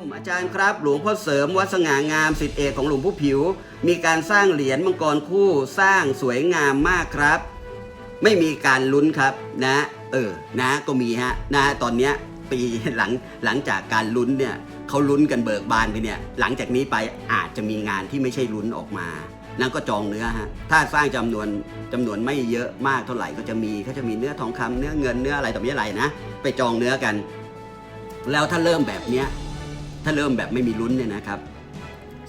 มอาจารย์ครับ หลวงพ่อเสริมวัดสง่างามสิทธิเอกของหลวงพ่อผิว มีการสร้างเหรียญมังกรคู่สร้างสวยงามมากครับ ไม่มีการลุ้นครับนะ เออนะก็มีฮะนะตอนเนี้ยปีหลังหลังจากการลุ้นเนี่ยเขาลุ้นกันเบิกบานไปเนี่ย หลังจากนี้ไปอาจจะมีงานที่ไม่ใช่ลุ้นออกมานั่นก็จองเนื้อฮะ ถ้าสร้างจำนวนจำนวนไม่เยอะมากเท่าไหร่ก็จะมีเขาจะมีเนื้อทองคำเนื้อเงินเนื้ออะไรต่อมีอะไรนะ ไปจองเนื้อกัน แล้วถ้าเริ่มแบบเนี้ย ถ้าเริ่มแบบไม่มีลุ้นเนี่ยนะครับ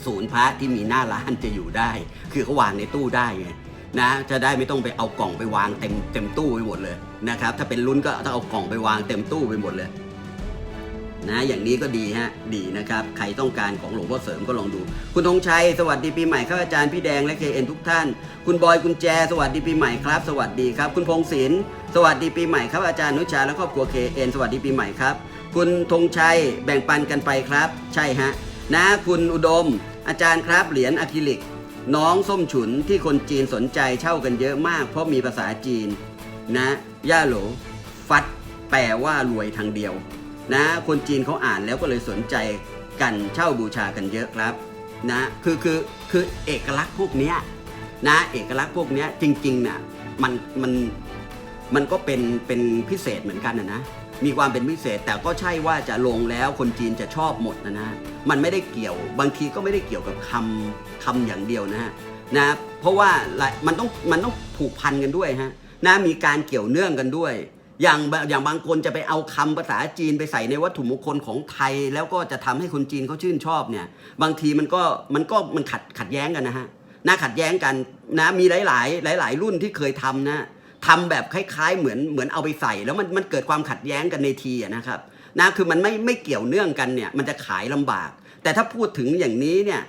ศูนย์พระที่มีหน้าร้านจะอยู่ได้ คือเขาวางในตู้ได้ไงนะจะได้ไม่ต้องไปเอากล่องไปวางเต็มเต็มตู้ไปหมดเลยนะครับ ถ้าเป็นลุ้นก็ต้องเอากล่องไปวางเต็มตู้ไปหมดเลย นะอย่างนี้ก็ดีฮะดีนะครับ ใครต้องการของหลวงพ่อเสริมก็ลองดู คุณธงชัยสวัสดีปีใหม่ครับอาจารย์พี่แดงและเคเอ็นทุกท่าน คุณบอยกุญแจ สวัสดีปีใหม่ครับ สวัสดีครับ คุณพงศิลป์สวัสดีปีใหม่ครับอาจารย์นุชาและครอบครัวเคเอ็นสวัสดีปีใหม่ครับ คุณธงชัยแบ่งปันกันไปครับ ใช่ฮะนะคุณอุดม อาจารย์ครับเหรียญอะคริลิก น้องส้มฉุนที่คนจีนสนใจเช่ากันเยอะมาก เพราะมีภาษาจีน นะย่าโหล ฟัด แปลว่ารวยทางเดียว นะ คนจีนเขาอ่านแล้วก็เลยสนใจกันเช่าบูชากันเยอะครับ นะคือคือคือเอกลักษณ์พวกเนี้ยนะเอกลักษณ์พวกเนี้ยจริงๆน่ะมันมันมันก็เป็นเป็นพิเศษเหมือนกันนะนะ มีความเป็นพิเศษ แต่ก็ใช่ว่าจะลงแล้วคนจีนจะชอบหมดนะนะมันไม่ได้เกี่ยวบางทีก็ไม่ได้เกี่ยวกับคำคำอย่างเดียวนะฮะนะเพราะว่ามันต้องมันต้องผูกพันกันด้วยฮะนะมีการเกี่ยวเนื่องกันด้วย อย่างอย่างบางคนจะไปเอาคำภาษาจีนไปใส่ในวัตถุมงคลของไทย แล้วก็จะทำให้คนจีนเขาชื่นชอบเนี่ย บางทีมันก็มันก็มันขัดขัดแย้งกันนะฮะนะขัดแย้งกันนะมีหลาย ๆ หลาย ๆ รุ่นที่เคยทำนะ ทำแบบคล้ายๆ เหมือนเหมือนเอาไปใส่ แล้วมันมันเกิดความขัดแย้งกันในทีนะครับนะคือมันไม่ไม่เกี่ยวเนื่องกันเนี่ยมันจะขายลำบาก แต่ถ้าพูดถึงอย่างนี้เนี่ย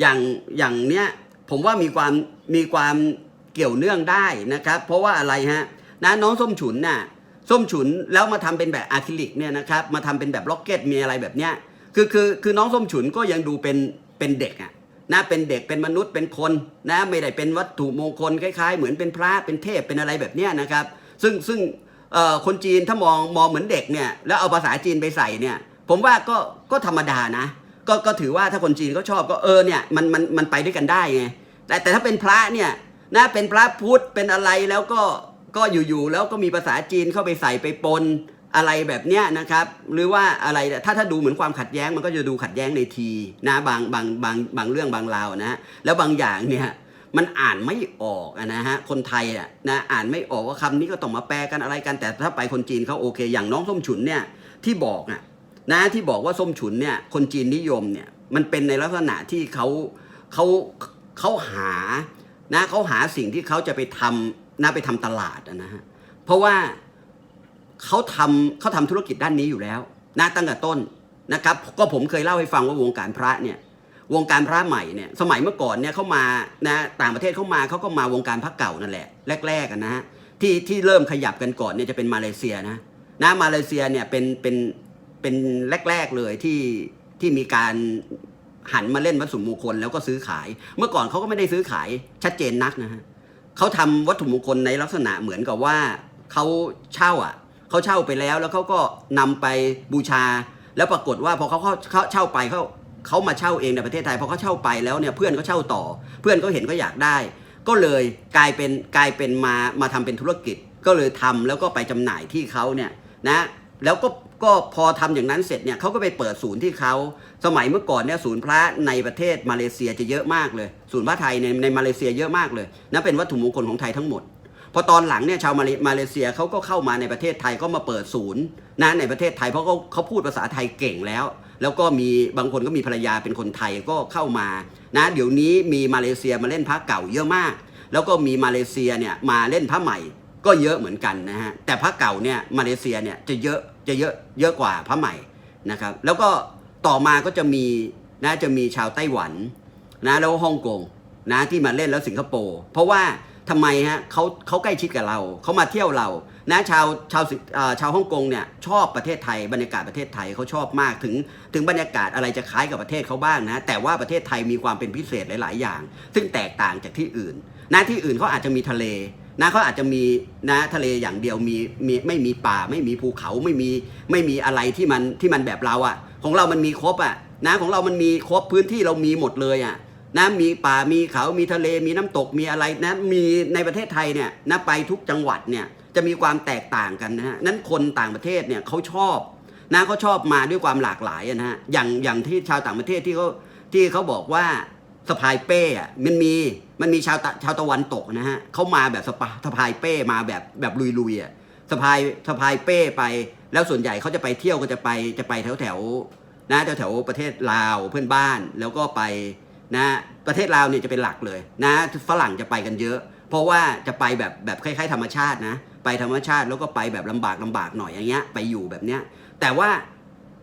อย่างอย่างเนี้ยผมว่ามีความมีความเกี่ยวเนื่องได้นะครับ เพราะว่าอะไรฮะนะน้องส้มฉุนน่ะส้มฉุนแล้วมาทำเป็นแบบอะคริลิกเนี่ยนะครับมาทำเป็นแบบล็อกเก็ตมีอะไรแบบเนี้ยคือคือคือน้องส้มฉุนก็ยังดูเป็นเป็นเด็กอะ นะเป็นเด็กเป็นมนุษย์เป็นคนนะไม่ได้เป็นวัตถุมงคลคล้ายๆ เหมือนเป็นพระเป็นเทพเป็นอะไรแบบนี้นะครับ ซึ่งซึ่งคนจีนถ้ามองมองเหมือนเด็กเนี่ยแล้วเอาภาษาจีนไปใส่เนี่ยผมว่าก็ก็ธรรมดานะ ก็ก็ถือว่าถ้าคนจีนเขาชอบก็เออเนี่ยมันมันมันไปด้วยกันได้ไงแต่แต่ถ้าเป็นพระเนี่ยนะเป็นพระพุทธเป็นอะไรแล้วก็ก็อยู่ๆแล้วก็มีภาษาจีนเข้าไปใส่ไปปน อะไรแบบเนี้ยนะครับหรือว่าอะไรถ้าถ้าดูเหมือนความขัดแย้งมันก็จะดูขัดแย้งในทีนะบางบางบางบางเรื่องบางราวนะฮะแล้วบางอย่างเนี่ยมันอ่านไม่ออกนะฮะคนไทยอะนะอ่านไม่ออกว่าคำนี้ก็ต้องมาแปลกันอะไรกัน แต่ถ้าไปคนจีนเขาโอเค อย่างน้องส้มฉุนเนี่ยที่บอกอะนะที่บอกว่าส้มฉุนเนี่ยคนจีนนิยมเนี่ยมันเป็นในลักษณะที่เขาเขาเขาหานะเขาหาสิ่งที่เขาจะไปทำน่าไปทำตลาดนะฮะเพราะว่า เขาทำเขาทำธุรกิจด้านนี้อยู่แล้วนะตั้งแต่ต้นนะครับก็ผมเคยเล่าให้ฟังว่าวงการพระเนี่ยวงการพระใหม่เนี่ยสมัยเมื่อก่อนเนี่ยเขามานะต่างประเทศเขามาเขาก็มาวงการพระเก่านั่นแหละแรกๆกันนะฮะที่ที่เริ่มขยับกันก่อนเนี่ยจะเป็นมาเลเซียนะนะมาเลเซียเนี่ยเป็นเป็นเป็นแรกๆเลยที่ที่มีการหันมาเล่นวัตถุมงคลแล้วก็ซื้อขาย เมื่อก่อนเขาก็ไม่ได้ซื้อขายชัดเจนนักนะฮะเขาทำวัตถุมงคลในลักษณะเหมือนกับว่าเขาเช่าอะ เขาเช่าไปแล้วแล้วเขาก็นำไปบูชา แล้วปรากฏว่าพอเขาเขาเขาเช่าไปเขาเขามาเช่าเองในประเทศไทยพอเขาเช่าไปแล้วเนี่ยเพื่อนเขาเช่าต่อ เพื่อนเขาเห็นก็อยากได้ ก็เลยกลายเป็นกลายเป็นมามาทำเป็นธุรกิจ ก็เลยทำแล้วก็ไปจำหน่ายที่เขาเนี่ยนะแล้วก็ก็พอทำอย่างนั้นเสร็จเนี่ยเขาก็ไปเปิดศูนย์ที่เขาสมัยเมื่อก่อนเนี่ยศูนย์พระในประเทศมาเลเซียจะเยอะมากเลย ศูนย์พระไทยในในมาเลเซียเยอะมากเลยนะเป็นวัตถุมงคลของไทยทั้งหมด พอตอนหลังเนี่ยชาวมาเลมาเลเซียเขาก็เข้ามาในประเทศไทยก็มาเปิดศูนย์นะในประเทศไทยเพราะเขาเขาพูดภาษาไทยเก่งแล้ว แล้วก็มีบางคนก็มีภรรยาเป็นคนไทยก็เข้ามานะเดี๋ยวนี้มีมาเลเซียมาเล่นพระเก่าเยอะมาก แล้วก็มีมาเลเซียเนี่ยมาเล่นพระใหม่ก็เยอะเหมือนกันนะฮะแต่พระเก่าเนี่ยมาเลเซียเนี่ยจะเยอะจะเยอะเยอะกว่าพระใหม่นะครับแล้วก็ต่อมาก็จะมีนะจะมีชาวไต้หวันนะแล้วฮ่องกงนะที่มาเล่นแล้วสิงคโปร์เพราะว่า ทำไมฮะเขาเขาใกล้ชิดกับเราเขามาเที่ยวเรานะชาวชาวชาวฮ่องกงเนี่ยชอบประเทศไทยบรรยากาศประเทศไทยเขาชอบมากถึง ถึงบรรยากาศอะไรจะคล้ายกับประเทศเขาบ้างนะแต่ว่าประเทศไทยมีความเป็นพิเศษหลาย ๆ อย่าง ซึ่งแตกต่างจากที่อื่นนะที่อื่นเขาอาจจะมีทะเลนะเขาอาจจะมีนะทะเลอย่างเดียวมีมีไม่มีป่าไม่มีภูเขาไม่มีไม่มีอะไรที่มันที่มันแบบเราอะ่ะ ของเรามันมีครบอะ่ะนะของเรามันมีครบพื้นที่เรามีหมดเลยอะ่ะ นะมีป่ามีเขามีทะเลมีน้ำตกมีอะไรนะมีในประเทศไทยเนี่ยนะไปทุกจังหวัดเนี่ยจะมีความแตกต่างกันนะฮะนั้นคนต่างประเทศเนี่ยเขาชอบนะเขาชอบมาด้วยความหลากหลายนะฮะอย่างอย่างที่ชาวต่างประเทศที่เขาที่เขาบอกว่าสะพายเป้อะมันมีมันมีชาวตะชาวตะวันตกนะฮะเขามาแบบสะพาสะพายเป้มาแบบแบบลุยๆอะสะพายสะพายเป้ไป แล้วส่วนใหญ่เขาจะไปเที่ยวก็จะไปจะไปแถวแถวๆนะแถวแถวๆประเทศลาวเพื่อนบ้านแล้วก็ไป นะประเทศลาวเนี่ยจะเป็นหลักเลยนะฝรั่งจะไปกันเยอะ เพราะว่าจะไปแบบแบบคล้ายๆ ธรรมชาตินะไปธรรมชาติแล้วก็ไปแบบลำบากลำบากหน่อยอย่างเงี้ยไปอยู่แบบเนี้ยแต่ว่า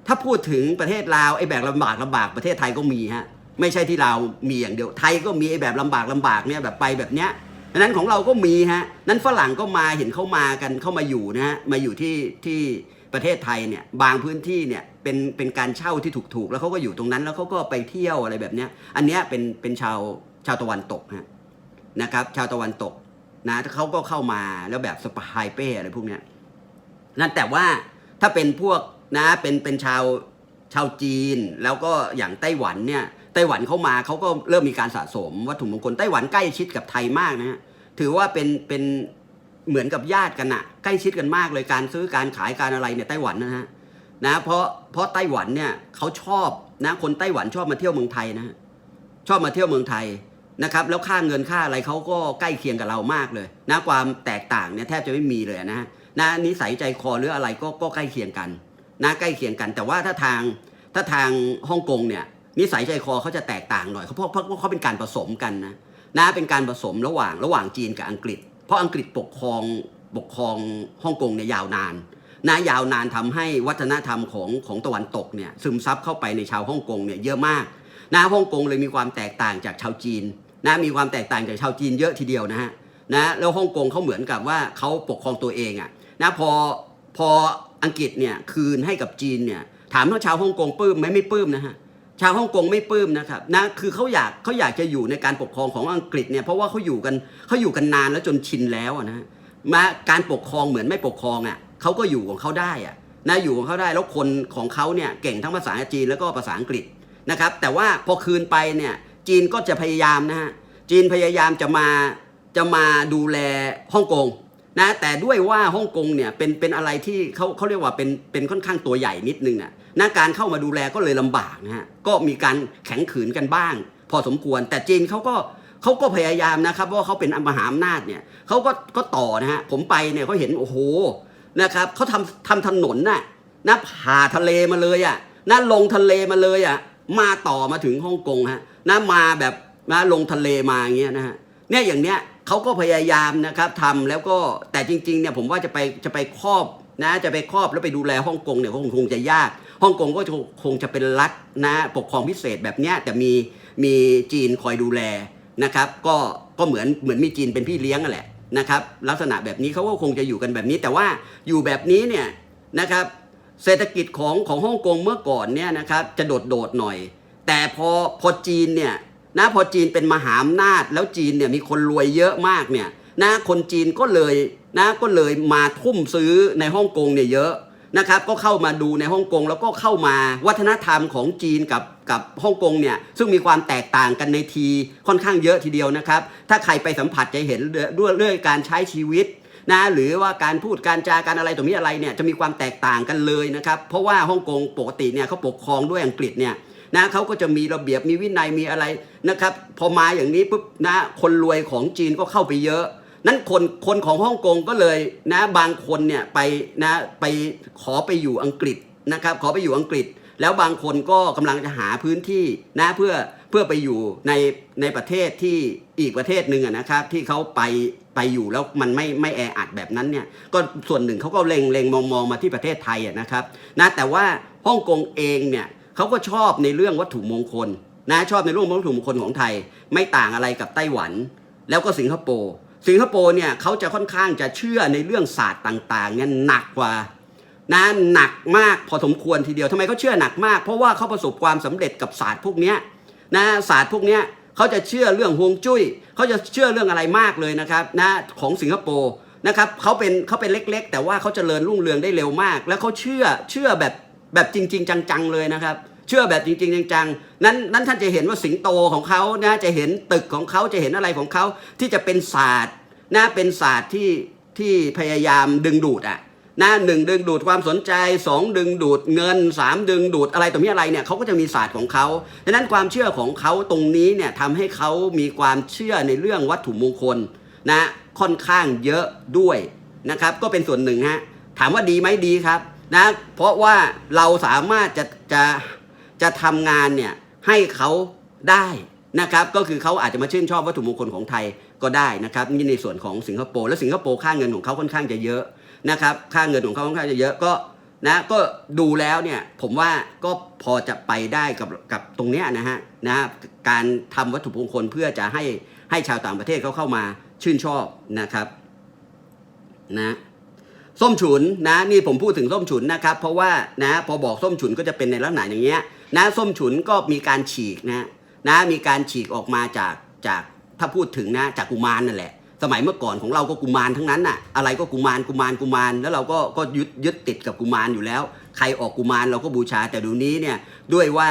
ถ้าพูดถึงประเทศลาวไอ้แบบลำบากลำบากประเทศไทยก็มีฮะไม่ใช่ที่ลาวมีอย่างเดียวไทยก็มีไอ้แบบลำบากลำบากเนี่ยแบบไปแบบเนี้ยดังนั้นของเราก็มีฮะนั้นฝรั่งก็มาเห็นเข้ามากันเข้ามาอยู่นะฮะมาอยู่ที่ที่ ประเทศไทยเนี่ยบางพื้นที่เนี่ยเป็นเป็นการเช่าที่ถูกๆ แล้วเขาก็อยู่ตรงนั้นแล้วเขาก็ไปเที่ยวอะไรแบบเนี้ยอันเนี้ยเป็นเป็นชาวชาวตะวันตกฮะนะครับ ชาวตะวันตกนะเขาก็เข้ามาแล้วแบบสปายเป้อะไรพวกเนี้ยนั่นแต่ว่าถ้าเป็นพวกนะเป็นเป็นชาวชาวจีน แล้วก็อย่างไต้หวันเนี่ยไต้หวันเข้ามาเขาก็เริ่มมีการสะสมวัตถุมงคลไต้หวันใกล้ชิดกับไทยมากนะฮะถือว่าเป็นเป็น เหมือนกับญาติกันอะใกล้ชิดกันมากเลยการซื้อการขายการอะไรเนี่ยไต้หวันนะฮะนะเพราะเพราะไต้หวันเนี่ยเขาชอบนะคนไต้หวันชอบมาเที่ยวเมืองไทยนะฮะชอบมาเที่ยวเมืองไทยนะครับแล้วค่าเงินค่าอะไรเขาก็ใกล้เคียงกับเรามากเลยนะความแตกต่างเนี่ยแทบจะไม่มีเลยนะฮะนะนิสัยใจคอหรืออะไรก็ก็ใกล้เคียงกันนะใกล้เคียงกัน แต่ว่าถ้าทางถ้าทางฮ่องกงเนี่ยนิสัยใจคอเขาจะแตกต่างหน่อยเขาเพราะเพราะเพราะเขาเป็นการผสมกันนะนะเป็นการผสมระหว่างระหว่างจีนกับอังกฤษ ราะอังกฤษปกครองปกครองฮ่องกงเนี่ยยาวนานนะยาวนานทำให้วัฒนธรรมของของตะวันตกเนี่ยซึมซับเข้าไปในชาวฮ่องกงเนี่ยเยอะมากนะฮ่องกงเลยมีความแตกต่างจากชาวจีนนะมีความแตกต่างจากชาวจีนเยอะทีเดียวนะฮะนะแล้วฮ่องกงเขาเหมือนกับว่าเขาปกครองตัวเองอะนะพอพออังกฤษเนี่ยคืนให้กับจีนเนี่ยถามว่าชาวฮ่องกงปลื้มไหมไม่ปลื้มนะฮะ ชาวฮ่องกงไม่ปลื้มนะครับนะคือเขาอยากเขาอยากจะอยู่ในการปกครองของอังกฤษเนี่ยเพราะว่าเขาอยู่กันเขาอยู่กันนานแล้วจนชินแล้วนะฮะมาการปกครองเหมือนไม่ปกครองอะเขาก็อยู่ของเขาได้อะนะอยู่ของเขาได้แล้วคนของเขาเนี่ยเก่งทั้งภาษาจีนแล้วก็ภาษาอังกฤษนะครับ แต่ว่าพอคืนไปเนี่ยจีนก็จะพยายามนะฮะจีนพยายามจะมาจะมาดูแลฮ่องกง นะแต่ด้วยว่าฮ่องกงเนี่ยเป็นเป็นอะไรที่เขาเขาเรียกว่าเป็นเป็นค่อนข้างตัวใหญ่นิดนึงอะนะการเข้ามาดูแลก็เลยลำบากนะฮะก็มีการแข็งขืนกันบ้าง พอสมควร แต่จีนเขาก็เขาก็พยายามนะครับว่าเขาเป็นมหาอำนาจเนี่ยเขาก็ก็ต่อนะฮะผมไปเนี่ยเขาเห็นโอ้โหนะครับเขาทำทำถนนน่ะนะผ่าทะเลมาเลยอะนะลงทะเลมาเลยอะมาต่อมาถึงฮ่องกงฮะนะมาแบบนะลงทะเลมาอย่างเงี้ยนะฮะเนี่ยอย่างเนี้ย เขาก็พยายามนะครับทำแล้วก็แต่จริงๆเนี่ยผมว่าจะไปจะไปครอบนะจะไปครอบแล้วไปดูแลฮ่องกงเนี่ยก็คงคงจะยากฮ่องกงก็คงจะเป็นรัฐนะปกครองพิเศษแบบเนี้ยแต่มีมีจีนคอยดูแลนะครับ ก็ก็เหมือนเหมือนมีจีนเป็นพี่เลี้ยงนั่นแหละนะครับ ลักษณะแบบนี้เขาก็คงจะอยู่กันแบบนี้ แต่ว่าอยู่แบบนี้เนี่ยนะครับเศรษฐกิจของของฮ่องกงเมื่อก่อนเนี่ยนะครับจะโดดโดดหน่อย แต่พอพอจีนเนี่ย นะพอจีนเป็นมหาอำนาจ แล้วจีนเนี่ยมีคนรวยเยอะมากเนี่ยนะคนจีนก็เลยนะก็เลยมาทุ่มซื้อในฮ่องกงเนี่ยเยอะนะครับก็เข้ามาดูในฮ่องกงแล้วก็เข้ามาวัฒนธรรมของจีนกับกับฮ่องกงเนี่ยซึ่งมีความแตกต่างกันในทีค่อนข้างเยอะทีเดียวนะครับ ถ้าใครไปสัมผัสจะเห็นด้วยเรื่องการใช้ชีวิตนะหรือว่าการพูดการจาการอะไรตรงนี้อะไรเนี่ยจะมีความแตกต่างกันเลยนะครับ เพราะว่าฮ่องกงปกติเนี่ยเขาปกครองด้วยอังกฤษเนี่ย นะเขาก็จะมีระเบียบมีวินัยมีอะไรนะครับพอมาอย่างนี้ปุ๊บนะคนรวยของจีนก็เข้าไปเยอะ นั้นคนคนของฮ่องกงก็เลยนะบางคนเนี่ยไปนะไปขอไปอยู่อังกฤษนะครับขอไปอยู่อังกฤษ แล้วบางคนก็กำลังจะหาพื้นที่นะเพื่อเพื่อไปอยู่ในในประเทศที่อีกประเทศหนึ่งอะนะครับที่เขาไปไปอยู่แล้วมันไม่ไม่แออัดแบบนั้นเนี่ยก็ส่วนหนึ่งเขาก็เล็งเล็งมองมองมาที่ประเทศไทยอะนะครับนะแต่ว่าฮ่องกงเองเนี่ย เขาก็ชอบในเรื่องวัตถุมงคลนะชอบในเรื่องวัตถุมงคลของไทย ไม่ต่างอะไรกับไต้หวัน แล้วก็สิงคโปร์สิงคโปร์เนี่ยเขาจะค่อนข้างจะเชื่อในเรื่องศาสตร์ต่างๆเนี่ยหนักกว่านะหนักมากพอสมควรทีเดียวทำไมเขาเชื่อหนักมาก เพราะว่าเขาประสบความสำเร็จกับศาสตร์พวกนี้นะศาสตร์พวกนี้เขาจะเชื่อเรื่องฮวงจุ้ยเขาจะเชื่อเรื่องอะไรมากเลยนะครับนะของสิงคโปร์นะครับเขาเป็นเขาเป็นเล็ก ๆ แต่ว่าเขาเจริญรุ่งเรืองได้เร็วมาก แล้วเขาเชื่อเชื่อแบบ แบบจริง ๆ จังๆเลยนะครับ เชื่อแบบจริง ๆ จังๆนั้นนั้นท่านจะเห็นว่าสิงโตของเขานะจะเห็นตึกของเขาจะเห็นอะไรของเขาที่จะเป็นศาสตร์นะเป็นศาสตร์ที่ที่พยายามดึงดูดอะนะหนึ่งดึงดูดความสนใจสองดึงดูดเงินสามดึงดูดอะไรต่อมีอะไรเนี่ยเขาก็จะมีศาสตร์ของเขาดังนั้นความเชื่อของเขาตรงนี้เนี่ยทำให้เขามีความเชื่อในเรื่องวัตถุมงคลนะค่อนข้างเยอะด้วยนะครับ ก็เป็นส่วนหนึ่งฮะถามว่าดีไหมดีครับ นะเพราะว่าเราสามารถจะจะจะทำงานเนี่ยให้เขาได้นะครับก็คือเขาอาจจะมาชื่นชอบวัตถุมงคลของไทยก็ได้นะครับนี่ในส่วนของสิงคโปร์และสิงคโปร์ค่าเงินของเขาค่อนข้างจะเยอะนะครับค่าเงินของเขาค่อนข้างจะเยอะก็นะก็ดูแล้วเนี่ยผมว่าก็พอจะไปได้กับกับตรงเนี้ยนะฮะนะการทำวัตถุมงคลเพื่อจะให้ให้ชาวต่างประเทศเขาเข้ามาชื่นชอบนะครับนะ ส้มฉุนนะนี่ผมพูดถึงส้มฉุนนะครับ เพราะว่านะพอบอกส้มฉุนก็จะเป็นในลักษณะอย่างเงี้ยนะส้มฉุนก็มีการฉีกนะนะมีการฉีกออกมาจากจากถ้าพูดถึงนะจากกุมารนั่นแหละ สมัยเมื่อก่อนของเราก็กุมารทั้งนั้นน่ะอะไรก็กุมารกุมารกุมารแล้วเราก็ก็ยึดยึดติดกับกุมารอยู่แล้ว ใครออกกุมารเราก็บูชาแต่เดูนี้เนี่ยด้วยว่า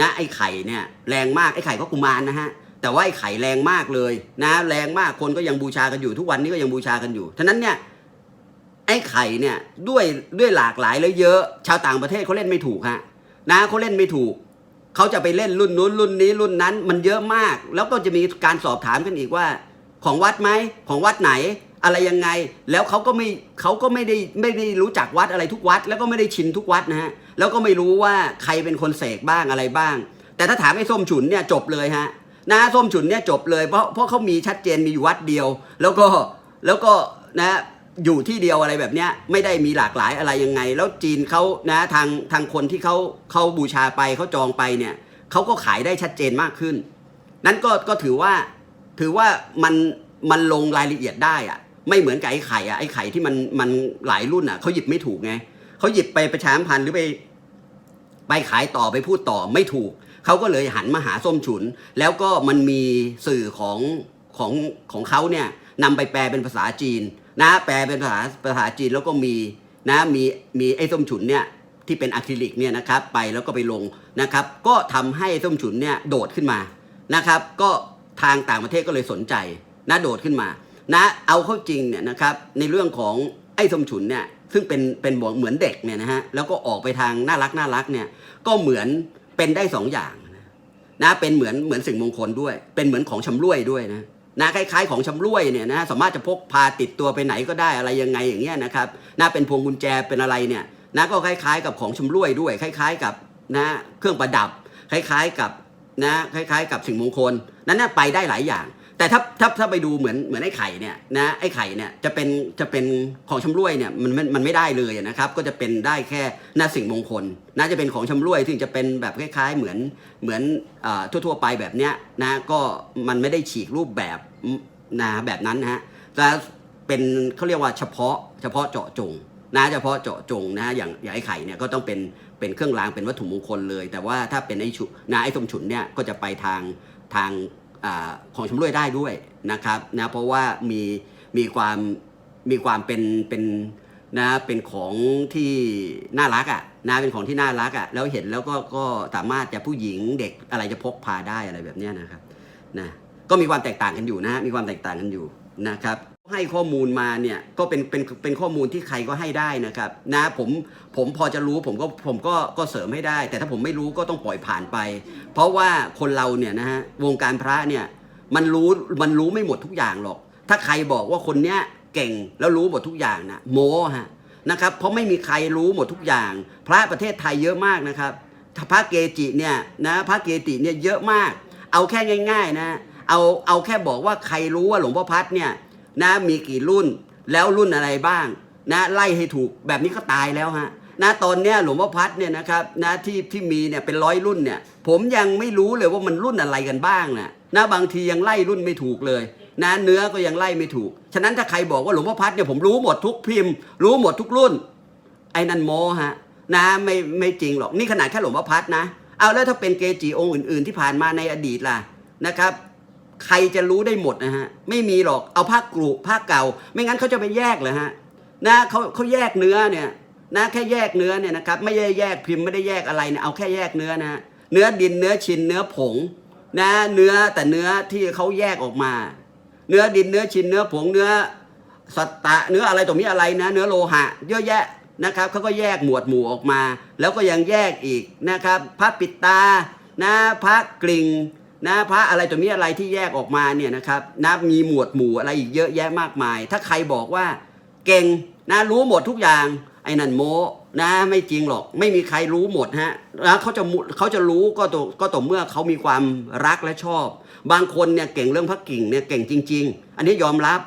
นะไอ้ไข่เนี่ยแรงมากไอ้ไข่ก็กุมารนะฮะแต่ว่าไอ้ไข่แรงมากเลยนะแรงมากคนก็ยังบูชากันอยู่ทุกวันนี้ก็ยังบูชากันอยู่ฉะนั้นเนี่ย ไอ้ไข่เนี่ยด้วยด้วยหลากหลายแล้วเยอะ ชาวต่างประเทศเขาเล่นไม่ถูกฮะนะเขาเล่นไม่ถูกเขาจะไปเล่นรุ่นนู้นรุ่นนี้รุ่นนั้น มันเยอะมาก แล้วก็จะมีการสอบถามกันอีกว่า ของวัดไหมของวัดไหน อะไรยังไง แล้วเขาก็ไม่เขาก็ไม่ได้ไม่ได้รู้จักวัดอะไรทุกวัด แล้วก็ไม่ได้ชินทุกวัดนะฮะแล้วก็ไม่รู้ว่าใครเป็นคนเสกบ้างอะไรบ้าง แต่ถ้าถามไอ้ส้มฉุนเนี่ยจบเลยฮะนะส้มฉุนเนี่ยจบเลยเพราะเพราะเขามีชัดเจนมีอยู่วัดเดียว แล้วก็แล้วก็นะ อยู่ที่เดียวอะไรแบบเนี้ยไม่ได้มีหลากหลายอะไรยังไง แล้วจีนเขานะทางทางคนที่เขาเขาบูชาไปเขาจองไปเนี่ยเขาก็ขายได้ชัดเจนมากขึ้น นั้นก็ก็ถือว่าถือว่ามันมันลงรายละเอียดได้อะไม่เหมือนกับไอ้ไข่อะไอ้ไข่ที่มันมันหลายรุ่นอะเขาหยิบไม่ถูกไงเขาหยิบไปประชามพันธ์หรือไป ไปขายต่อไปพูดต่อไม่ถูกเขาก็เลยหันมาหาส้มฉุน แล้วก็มันมีสื่อของของของเขาเนี่ยนำไปแปลเป็นภาษาจีน นะแปลเป็นภาษาภาษาจีนแล้วก็มีนะมีมีไอ้ส้มฉุนเนี่ยที่เป็นอะคริลิกเนี่ยนะครับไปแล้วก็ไปลงนะครับ ก็ทำให้ส้มฉุนเนี่ยโดดขึ้นมานะครับ ก็ทางต่างประเทศก็เลยสนใจนะโดดขึ้นมานะเอาเข้าจริงเนี่ยนะครับในเรื่องของไอ้ส้มฉุนเนี่ยซึ่งเป็นเป็นเหมือนเด็กเนี่ยนะฮะแล้วก็ออกไปทางน่ารักน่ารักเนี่ยก็เหมือนเป็นได้สองอย่างนะเป็นเหมือนเหมือนสิ่งมงคลด้วย เป็นเหมือนของชำร่วยด้วยนะ นะคล้ายๆของชำร่วยเนี่ยนะสามารถจะพกพาติดตัวไปไหนก็ได้อะไรยังไงอย่างเงี้ยนะครับนะเป็นพวงกุญแจเป็นอะไรเนี่ยนะก็คล้าย ๆ กับของชำร่วยด้วย คล้าย ๆ กับนะเครื่องประดับ คล้าย ๆกับนะคล้าย ๆ กับสิ่งมงคลนั้นนะไปได้หลายอย่าง แต่ถ้าถ้าถ้าไปดูเหมือนเหมือนไอ้ไข่เนี่ยนะไอ้ไข่เนี่ยจะเป็นจะเป็นของชำร่วยเนี่ยมันมันมันไม่ได้เลยนะครับก็จะเป็นได้แค่น้าสิ่งมงคลน่าจะเป็นของชำร่วยซึ่งจะเป็นแบบคล้าย ๆ เหมือนเหมือนอ่าทั่วๆไปแบบเนี้ยนะก็มันไม่ได้ฉีกรูปแบบ นะแบบนั้นนะฮะแต่เป็นเขาเรียกว่าเฉพาะเฉพาะเจาะจงนะเฉพาะเจาะจงนะอย่างอย่างไอ้ไข่เนี่ยก็ต้องเป็นเป็นเครื่องรางเป็นวัตถุมงคลเลย แต่ว่าถ้าเป็นไอ้ฉุนะไอ้สมฉุนเนี่ยก็จะไปทางทางอของชำร่วยได้ด้วยนะครับนะเพราะว่ามีมีความมีความเป็นเป็นนะเป็นของที่น่ารักอะนะเป็นของที่น่ารักอะแล้วเห็นแล้วก็ก็สามารถจะผู้หญิงเด็กอะไรจะพกพาได้อะไรแบบนี้นะครับนะ ก็มีความแตกต่างกันอยู่นะมีความแตกต่างกันอยู่นะครับให้ข้อมูลมาเนี่ยก็เป็นเป็นเป็นข้อมูลที่ใครก็ให้ได้นะครับนะผมผมพอจะรู้ผมก็ผมก็ก็เสริมให้ได้ แต่ถ้าผมไม่รู้ก็ต้องปล่อยผ่านไป เพราะว่าคนเราเนี่ยนะฮะวงการพระเนี่ยมันรู้มันรู้ไม่หมดทุกอย่างหรอก ถ้าใครบอกว่าคนเนี้ยเก่งแล้วรู้หมดทุกอย่างนะโม้ฮะนะครับเพราะไม่มีใครรู้หมดทุกอย่าง พระประเทศไทยเยอะมากนะครับพระเกจิเนี่ยนะพระเกจิเนี่ยเยอะมาก เอาแค่ง่าย ๆ นะ เอาเอาแค่บอกว่าใครรู้ว่าหลวงพ่อพัดเนี่ยนะมีกี่รุ่นแล้วรุ่นอะไรบ้างนะไล่ให้ถูกแบบนี้ก็ตายแล้วฮะนะตอนเนี้ยหลวงพ่อพัดเนี่ยนะครับนะที่ที่มีเนี่ยเป็นร้อยรุ่นเนี่ย ผมยังไม่รู้เลยว่ามันรุ่นอะไรกันบ้างนะนะบางทียังไล่รุ่นไม่ถูกเลย นะเนื้อก็ยังไล่ไม่ถูก ฉะนั้นถ้าใครบอกว่าหลวงพ่อพัดเนี่ยผมรู้หมดทุกพิมพ์ รู้หมดทุกรุ่น ไอ้นันโมฮะนะไม่ไม่จริงหรอกนี่ขนาดแค่หลวงพ่อพัดนะเอาแล้วถ้าเป็นเกจิองค์อื่น ๆ ที่ผ่านมาในอดีตล่ะนะครับ ใครจะรู้ได้หมดนะฮะ ไม่มีหรอกเอาผ้ากรุผ้าเก่า ไม่งั้นเขาจะไปแยกเลยฮะนะเขาเขาแยกเนื้อเนี่ยนะแค่แยกเนื้อเนี่ยนะครับไม่ได้แยกพิมพ์ไม่ได้แยกอะไรเนี่ยเอาแค่แยกเนื้อนะฮะเนื้อดินเนื้อชินเนื้อผง นะเนื้อแต่เนื้อที่เขาแยกออกมา เนื้อดินเนื้อชินเนื้อผงเนื้อสัตตะเนื้ออะไรตรงนี้อะไรนะ เนื้อโลหะ เยอะแยะนะครับเขาก็แยกหมวดหมู่ออกมา แล้วก็ยังแยกอีกนะครับพระปิดตานะพระกลิ่ง นะพระอะไรตรงนี้อะไรที่แยกออกมาเนี่ยนะครับนะมีหมวดหมู่อะไรอีกเยอะแยะมากมาย ถ้าใครบอกว่าเก่งนะรู้หมดทุกอย่างไอ้นั่นโมนะไม่จริงหรอกไม่มีใครรู้หมดฮะแล้วเขาจะมุเขาจะรู้ก็ต่อก็ต่อเมื่อเขามีความรักและชอบ บางคนเนี่ยเก่งเรื่องพระกิ่งเนี่ยเก่งจริง ๆ อันนี้ยอมรับ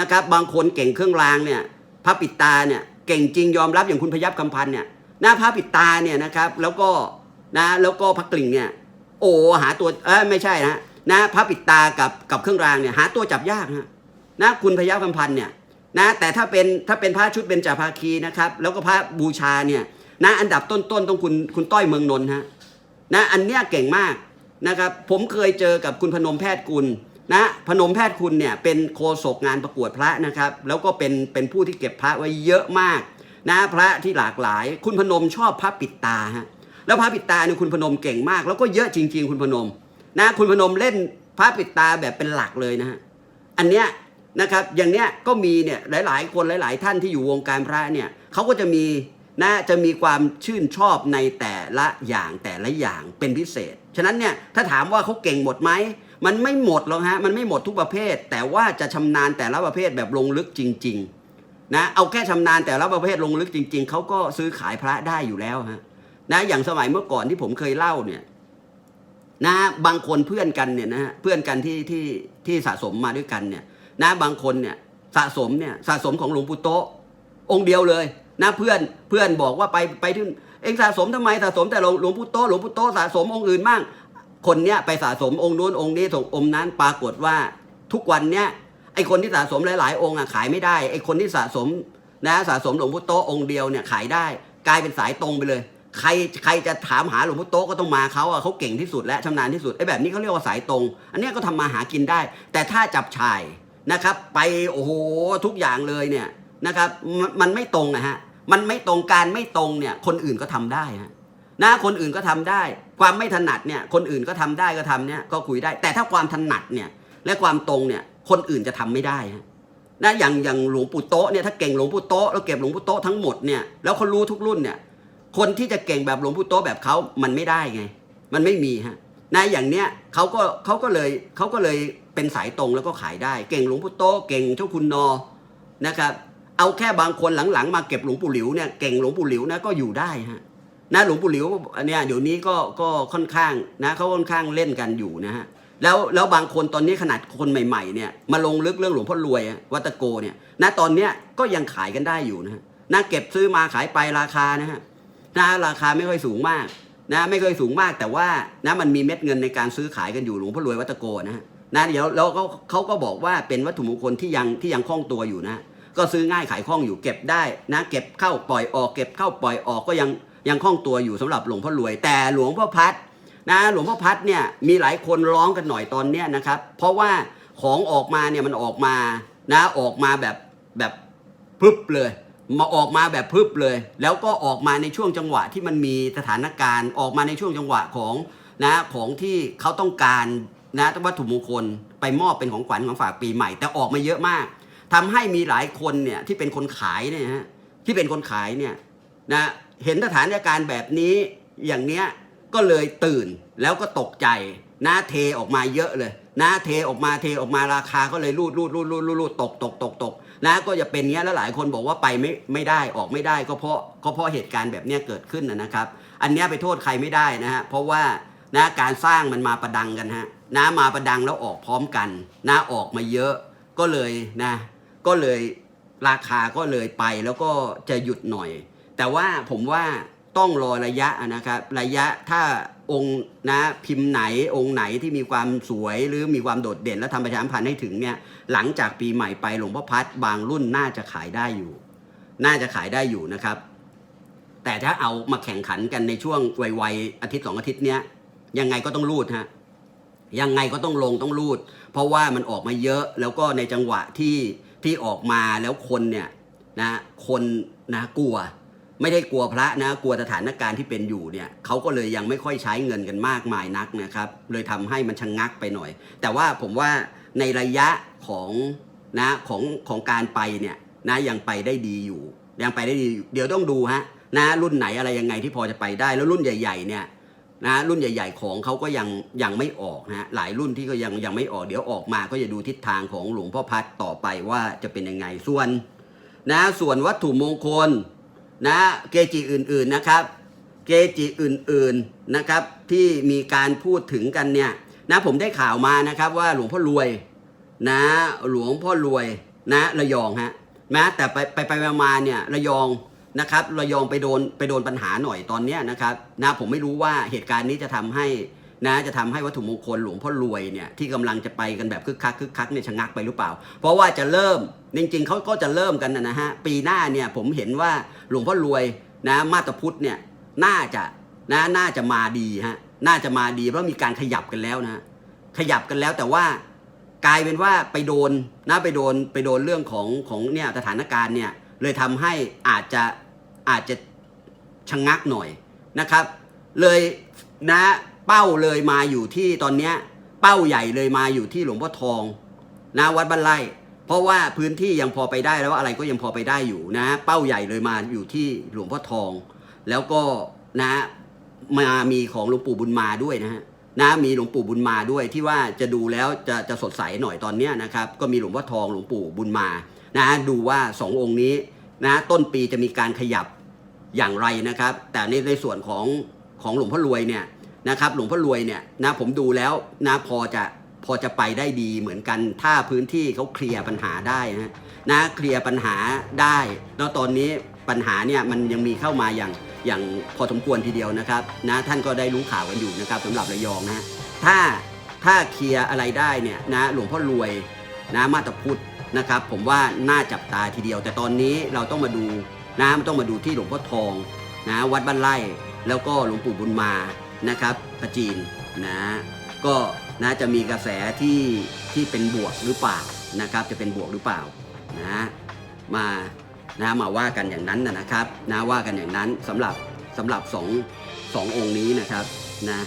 นะครับ บางคนเก่งเครื่องรางเนี่ยพระปิดตาเนี่ยเก่งจริงยอมรับอย่างคุณพยับคำพันเนี่ยหน้าพระปิดตาเนี่ยนะครับแล้วก็นะแล้วก็พระกลิ่งเนี่ย โอ้หาตัวเออไม่ใช่นะนะพระปิดตากับกับเครื่องรางเนี่ยหาตัวจับยากฮะนะคุณพยับคำพันธ์เนี่ยนะแต่ถ้าเป็นถ้าเป็นพระชุดเบญจภาคีนะครับแล้วก็พระบูชาเนี่ยนะอันดับต้นๆต้องคุณคุณต้อยเมืองนนท์ฮะนะอันเนี้ยเก่งมากนะครับผมเคยเจอกับคุณพนมแพทย์กุลนะพนมแพทย์คุณเนี่ยเป็นโคศกงานประกวดพระนะครับแล้วก็เป็นเป็นผู้ที่เก็บพระไว้เยอะมากนะพระที่หลากหลาย คุณพนมชอบพระปิดตาฮะ แล้วพระปิดตาเนี่ยคุณพนมเก่งมาก แล้วก็เยอะจริง ๆ คุณพนมนะคุณพนมเล่นพระปิดตาแบบเป็นหลักเลยนะฮะอันเนี้ยนะครับอย่างเนี้ยก็มีเนี่ยหลาย ๆ คนหลาย ๆ ท่านที่อยู่วงการพระเนี่ยเขาก็จะมีนะจะมีความชื่นชอบในแต่ละอย่างแต่ละอย่างเป็นพิเศษ ฉะนั้นเนี่ยถ้าถามว่าเขาเก่งหมดไหมมันไม่หมดหรอกฮะมันไม่หมดทุกประเภท แต่ว่าจะชำนาญแต่ละประเภทแบบลงลึกจริง ๆ นะเอาแค่ชำนาญแต่ละประเภทลงลึกจริง ๆเขาก็ซื้อขายพระได้อยู่แล้วฮะ นะอย่างสมัยเมื่อก่อนที่ผมเคยเล่าเนี่ยนะบางคนเพื่อนกันเนี่ยนะฮะเพื่อนกันที่ที่ที่สะสมมาด้วยกันเนี่ย นะบางคนเนี่ยสะสมเนี่ยสะสมของหลวงปู่โตองค์เดียวเลย นะเพื่อนเพื่อนบอกว่าไปไปที่เองสะสมทำไมสะสมแต่หลวงหลวงปู่โตหลวงปู่โตสะสมองค์อื่นบ้างคนเนี้ยไปสะสมองค์นู้นองค์นี้ส่งองค์นั้นปรากฏว่าทุกวันเนี้ยไอคนที่สะสมหลาย ๆ องค์อะขายไม่ได้ไอคนที่สะสมนะสะสมหลวงปู่โตองค์เดียวเนี่ยขายได้ กลายเป็นสายตรงไปเลย ใครใครจะถามหาหลวงพ่อโตะก็ต้องมาเขาอะเขาเก่งที่สุดและชำนาญที่สุดไอ้แบบนี้เขาเรียกว่าสายตรง อันนี้ก็ทำมาหากินได้ แต่ถ้าจับชายนะครับ ไปโอ้โหทุกอย่างเลยเนี่ยนะครับมันมันไม่ตรงนะฮะมันไม่ตรงการไม่ตรงเนี่ยคนอื่นก็ทำได้ฮะนะคนอื่นก็ทำได้ ความไม่ถนัดเนี่ยคนอื่นก็ทำได้ก็ทำเนี่ยก็คุยได้ แต่ถ้าความถนัดเนี่ยและความตรงเนี่ยคนอื่นจะทำไม่ได้ฮะนะอย่างอย่างหลวงปู่โตะเนี่ยถ้าเก่งหลวงปู่โตะแล้วเก็บหลวงปู่โตะทั้งหมดเนี่ยแล้วเขารู้ทุกรุ่นเนี่ย คนที่จะเก่งแบบหลวงปู่โตแบบเขามันไม่ได้ไง มันไม่มีฮะนะอย่างเนี้ยเขาก็เขาก็เลยเขาก็เลยเป็นสายตรงแล้วก็ขายได้ เก่งหลวงปู่โตเก่งเจ้าคุณนอนะครับ เอาแค่บางคนหลังๆ มาเก็บหลวงปู่หลิวเนี่ยเก่งหลวงปู่หลิวนะก็อยู่ได้ฮะนะหลวงปู่หลิวเนี่ยเดี๋ยวนี้ก็ก็ค่อนข้างนะเขาค่อนข้างเล่นกันอยู่นะฮะแล้วแล้วบางคนตอนนี้ขนาดคนใหม่ๆเนี่ยมาลงลึกเรื่องหลวงพ่อรวยวัตโกเนี่ยนะตอนเนี้ยก็ยังขายกันได้อยู่นะฮะนะเก็บซื้อมาขายไปราคานะฮะ นะราคาไม่ค่อยสูงมากนะไม่ค่อยสูงมากแต่ว่านะมันมีเม็ดเงินในการซื้อขายกันอยู่หลวงพ่อรวยวัตโกนะฮะนะเดี๋ยวแล้วเขาเขาก็บอกว่าเป็นวัตถุมงคลที่ยังที่ยังคล่องตัวอยู่นะ ก็ซื้อง่ายขายคล่องอยู่เก็บได้นะเก็บเข้าปล่อยออกเก็บเข้าปล่อยออกก็ยังยังคล่องตัวอยู่สำหรับหลวงพ่อรวย แต่หลวงพ่อพัดนะหลวงพ่อพัดเนี่ยมีหลายคนร้องกันหน่อยตอนเนี้ยนะครับเพราะว่าของออกมาเนี่ยมันออกมานะออกมาแบบแบบพึบเลย มาออกมาแบบพึบเลย แล้วก็ออกมาในช่วงจังหวะที่มันมีสถานการณ์ออกมาในช่วงจังหวะของนะของที่เขาต้องการนะวัตถุมงคลไปมอบเป็นของขวัญของฝากปีใหม่ แต่ออกมาเยอะมากทำให้มีหลายคนเนี่ยที่เป็นคนขายเนี่ยฮะที่เป็นคนขายเนี่ยนะเห็นสถานการณ์แบบนี้อย่างเนี้ยก็เลยตื่นแล้วก็ตกใจ นะเทออกมาเยอะเลยนะเทออกมาเทออกมาราคาก็เลยรูดรูดรูดรูดรูดรูดตกตกตกตกนะก็จะเป็นเงี้ยแล้วหลายคนบอกว่าไปไม่ไม่ได้ออกไม่ได้ก็เพราะก็เพราะเหตุการณ์แบบเนี้ยเกิดขึ้นนะนะครับ อันเนี้ยไปโทษใครไม่ได้นะฮะเพราะว่านะการสร้างมันมาประดังกันฮะนะมาประดังแล้วออกพร้อมกันนะออกมาเยอะก็เลยนะก็เลยราคาก็เลยไปแล้วก็จะหยุดหน่อย แต่ว่าผมว่า ต้องรอระยะนะครับระยะถ้าองค์นะพิมพ์ไหนองค์ไหนที่มีความสวยหรือมีความโดดเด่น และทำประชาสัมพันธ์ให้ถึงเนี่ยหลังจากปีใหม่ไปหลวงพ่อพัดบางรุ่นน่าจะขายได้อยู่ น่าจะขายได้อยู่นะครับ แต่ถ้าเอามาแข่งขันกันในช่วงวัยๆอาทิตย์สองอาทิตย์เนี้ยยังไงก็ต้องรูดฮะยังไงก็ต้องลงต้องรูด เพราะว่ามันออกมาเยอะแล้วก็ในจังหวะที่ที่ออกมาแล้วคนเนี่ยนะคนนะกลัว ไม่ได้กลัวพระนะ กลัวสถานการณ์ที่เป็นอยู่เนี่ยเขาก็เลยยังไม่ค่อยใช้เงินกันมากมายนักนะครับ เลยทำให้มันชะงงักไปหน่อย แต่ว่าผมว่าในระยะของนะของของการไปเนี่ยนะยังไปได้ดีอยู่ ยังไปได้ดีเดี๋ยวต้องดูฮะนะรุ่นไหนอะไรยังไงที่พอจะไปได้แล้วรุ่นใหญ่ ๆ เนี่ยนะรุ่นใหญ่ ๆ ของเขาก็ยังยังไม่ออกนะฮะหลายรุ่นที่ก็ยังยังไม่ออกเดี๋ยวออกมาก็จะดูทิศทางของหลวงพ่อพัดต่อไปว่าจะเป็นยังไงส่วน นะส่วนวัตถุมงคล นะเกจิอื่นๆนะครับ เกจิอื่นๆนะครับที่มีการพูดถึงกันเนี่ยนะผมได้ข่าวมานะครับว่าหลวงพ่อรวยนะหลวงพ่อรวยนะระยองฮะนะแต่ไปไปไปมาเนี่ยระยองนะครับระยองไปโดนไปโดนปัญหาหน่อยตอนเนี้ยนะครับนะผมไม่รู้ว่าเหตุการณ์นี้จะทำให้ นะจะทำให้วัตถุมงคลหลวงพ่อรวยเนี่ยที่กำลังจะไปกันแบบคึกคักคึกคักเนี่ยชะงักไปหรือเปล่า เพราะว่าจะเริ่มจริงๆเขาก็จะเริ่มกันนะฮะปีหน้าเนี่ยผมเห็นว่าหลวงพ่อรวยนะมาตพุทธเนี่ยน่าจะนะน่าจะมาดีฮะน่าจะมาดีเพราะมีการขยับกันแล้วนะขยับกันแล้วแต่ว่ากลายเป็นว่าไปโดนนะไปโดนไปโดนเรื่องของของเนี่ยสถานการณ์เนี่ยเลยทำให้อาจจะอาจจะชะงงักหน่อยนะครับ เลยนะ เป้าเลยมาอยู่ที่ตอนเนี้ยเป้าใหญ่เลยมาอยู่ที่หลวงพ่อทองนะวัดบ้านไร่ เพราะว่าพื้นที่ยังพอไปได้แล้วอะไรก็ยังพอไปได้อยู่นะ เป้าใหญ่เลยมาอยู่ที่หลวงพ่อทอง แล้วก็นะมามีของหลวงปู่บุญมาด้วยนะฮะนะมีหลวงปู่บุญมาด้วยที่ว่าจะดูแล้วจะจะสดใสหน่อยตอนเนี้ยนะครับก็มีหลวงพ่อทองหลวงปู่บุญมานะดูว่าสององค์นี้นะต้นปีจะมีการขยับอย่างไรนะครับ แต่ในในส่วนของของหลวงพ่อรวยเนี่ย นะครับหลวงพ่อรวยเนี่ยนะผมดูแล้วนะพอจะพอจะไปได้ดีเหมือนกัน ถ้าพื้นที่เขาเคลียร์ปัญหาได้นะนะเคลียร์ปัญหาได้ แล้วตอนนี้ปัญหาเนี่ยมันยังมีเข้ามาอย่างอย่างพอสมควรทีเดียวนะครับนะท่านก็ได้รู้ข่าวกันอยู่นะครับสำหรับระยองนะถ้าถ้าเคลียร์อะไรได้เนี่ยนะหลวงพ่อรวยนะมาตรพุทธนะครับ ผมว่าน่าจับตาทีเดียว แต่ตอนนี้เราต้องมาดูนะมันต้องมาดูที่หลวงพ่อทองนะวัดบ้านไร่แล้วก็หลวงปู่บุญมา นะครับพระจีนนะก็น่าจะมีกระแสที่ที่เป็นบวกหรือเปล่านะครับ จะเป็นบวกหรือเปล่านะมานะมาว่ากันอย่างนั้นนะครับนะว่ากันอย่างนั้นสำหรับสำหรับสองสององค์นี้นะครับนะ